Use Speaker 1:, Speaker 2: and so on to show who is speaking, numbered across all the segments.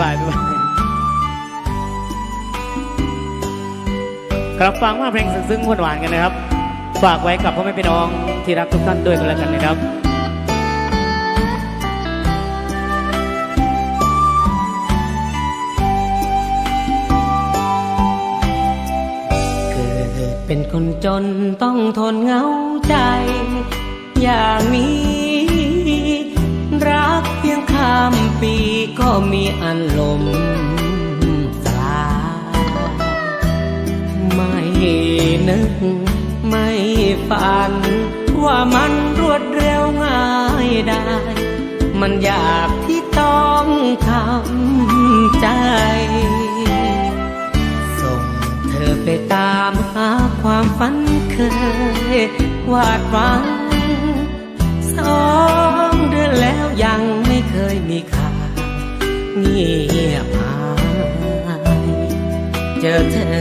Speaker 1: บายบ๊ายบายครับฟังมาเพลงซึ้งหวานกันนะครับ ฝากไว้กับพ่อแม่พี่น้องที่รักทุกท่านด้วยกันแล้วกันนะครับ
Speaker 2: เป็นคนจนต้องทนเหงาใจ อย่างนี้ รักเพียงข้ามปีก็มีอันลมสลาไม่นึกไม่ฝัน ว่ามันรวดเร็วง่ายได้ มันอยากที่ต้องทำใจ ส่งเธอไปตามหาความฝันเคยวาดหวังสอง แล้วยังไม่เคยมีข่าวเงียบหายเจอเธอ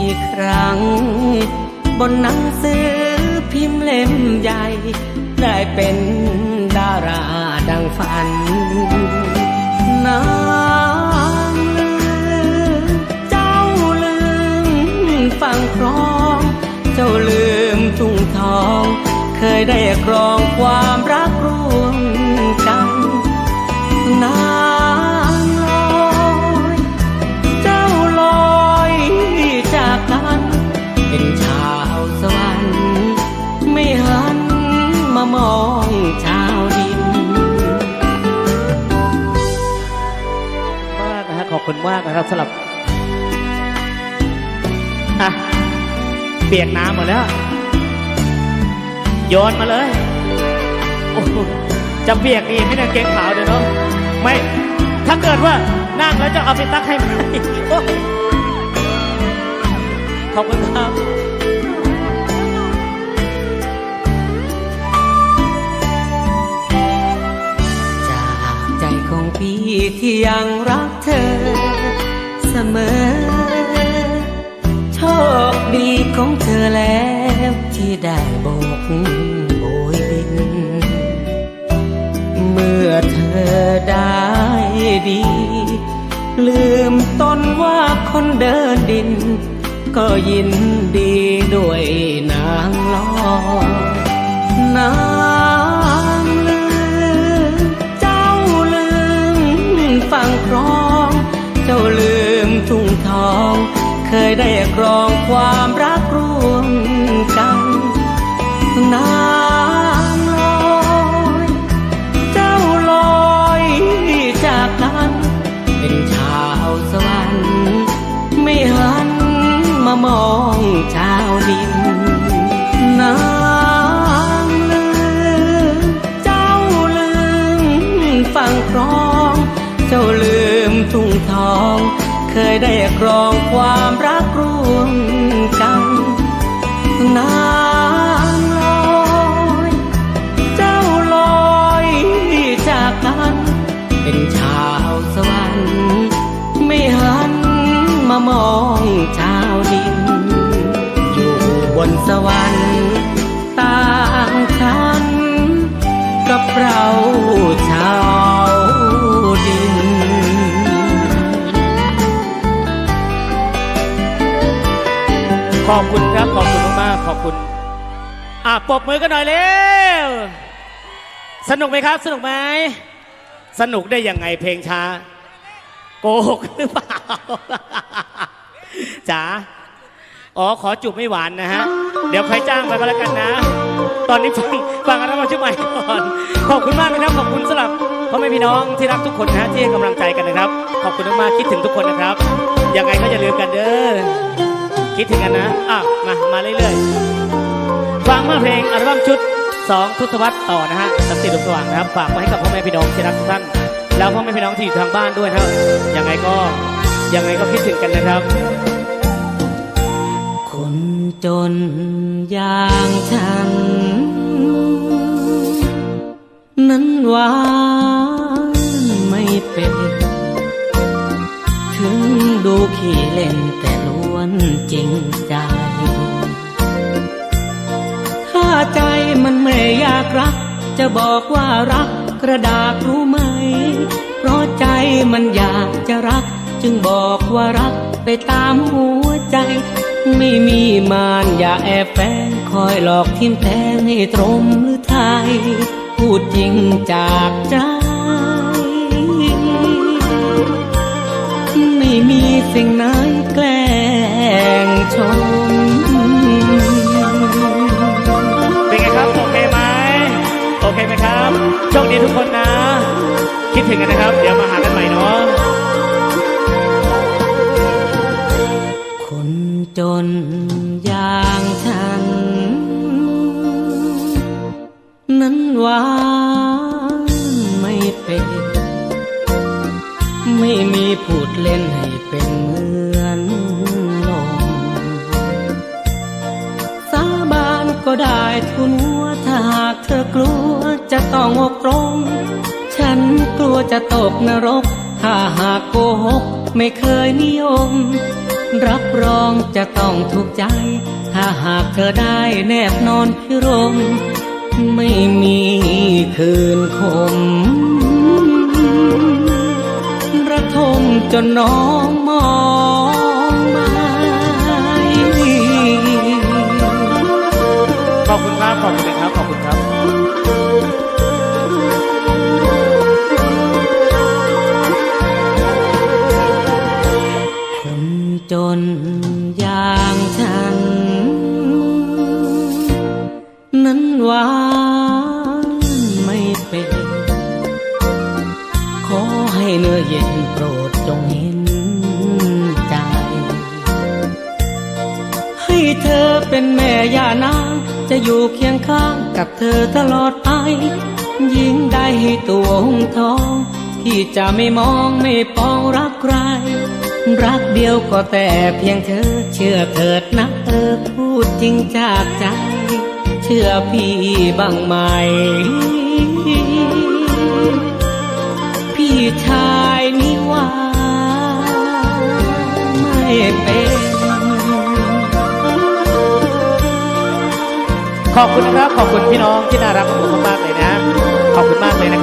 Speaker 2: อีกครั้ง บนหนังสือพิมพ์เล่มใหญ่ ได้เป็นดาราดังฝันน้ำลืมเจ้าลืมฟังครอง เจ้าลืมทุ่งทอง เคยได้ครองความรัก มากนะ
Speaker 1: ครับสำหรับอะเปียกน้ำหมดแล้วโยนมาเลยโอ้จะเปียกนี่ไม่ได้เกงขาวเดี๋ยวเนาะไม่ถ้าเกิดว่านั่งแล้วจะเอาไปตักให้ไหมขอบคุณครับ
Speaker 2: จากใจของพี่ที่ยังรักเธอ ดีของเธอแล้วที่ได้โบกโบยบิน เมื่อเธอได้ดี ลืมตนว่าคนเดินดิน ก็ยินดีด้วยนางลอง ได้ครองความรักร่วมกันนางลอยเจ้าลอยจากกัน เป็นชาวสวรรค์ไม่หันมามองชาวดินนางลืมเจ้าลืมฟังครอง เจ้าลืมทุ่งทอง เคยได้ครองความรักร่วมกันนางลอยเจ้าลอยจากกันเป็นชาวสวรรค์ไม่หันมามองชาวดิน อยู่บนสวรรค์
Speaker 1: ขอบคุณครับ ขอบคุณมากๆขอบคุณอะปรบมือกันหน่อยเร็วสนุกไหมครับ สนุกไหมสนุกได้ยังไงเพลงช้า โกหกหรือเปล่าจ๋าอ๋อขอจูบไม่หวานนะฮะ เดี๋ยวใครจ้างไปก็แล้วกันนะ ตอนนี้ฟังฟังอัลบั้มชุดใหม่ก่อน ขอบคุณมากนะครับ ขอบคุณสำหรับพ่อแม่พี่น้องที่รักทุกคนนะฮะที่ให้กำลังใจกันนะครับ ขอบคุณมากๆคิดถึงทุกคนนะครับ ยังไงก็อย่าลืมกันเด้อ คิดถึงกันนะอะมา มาเรื่อยๆ ฟังมาเพลงอัลบั้มชุด 2 ทศวรรษต่อนะฮะสันติดวงสว่างนะครับ ฝากมาให้กับพ่อแม่พี่น้องที่รักทุกท่าน แล้วพ่อแม่พี่น้องที่อยู่ทางบ้านด้วยนะครับ ยังไงก็ยังไงก็คิดถึงกันนะครับ
Speaker 2: คนจนอย่างฉัน นั้นหวานไม่เป็น ถึงดูขี้เล่น จริงใจ ถ้าใจมันไม่อยากรัก จะบอกว่ารักกระดาษรู้ไหม เพราะใจมันอยากจะรัก จึงบอกว่ารักไปตามหัวใจ ไม่มีมารอย่าแอบแฝงคอยหลอกทิมแทงให้ตรงหรือไทย พูดจริงจากใจไม่มีสิ่งไหน
Speaker 1: ดีทุกคนนะ คิดถึงกันนะครับ เดี๋ยวมาหากันใหม่เนาะ
Speaker 2: คนจนอย่างฉัน นั้นหวานไม่เป็น ไม่มีพูดเล่นให้เป็น งอกตรง ฉันกลัวจะตกนรก ถ้าหากโกหกไม่เคยนิยม รับรองจะต้องถูกใจ ถ้าหากเธอได้แนบนอนพิรม ไม่มีคืนคม ระทมจนน้องมองไม่
Speaker 1: ขอบคุณครับขอบคุณนะครับขอบคุณ
Speaker 2: ให้เนื้อเย็นโปรดจงเห็นใจ ให้เธอเป็นแม่ย่านางจะอยู่เคียงข้างกับเธอตลอดไปยิ่งได้ให้ตัวหงทองที่จะไม่มองไม่ปองรักใคร รักเดียวก็แต่เพียงเธอ เชื่อเถิดนะเออพูดจริงจากใจ เชื่อพี่บ้างไหม พี่ชาย เป็น
Speaker 1: ขอบคุณครับ ขอบคุณพี่น้องที่น่ารักของผมมากๆเลยนะ ขอบคุณมากเลยนะครับ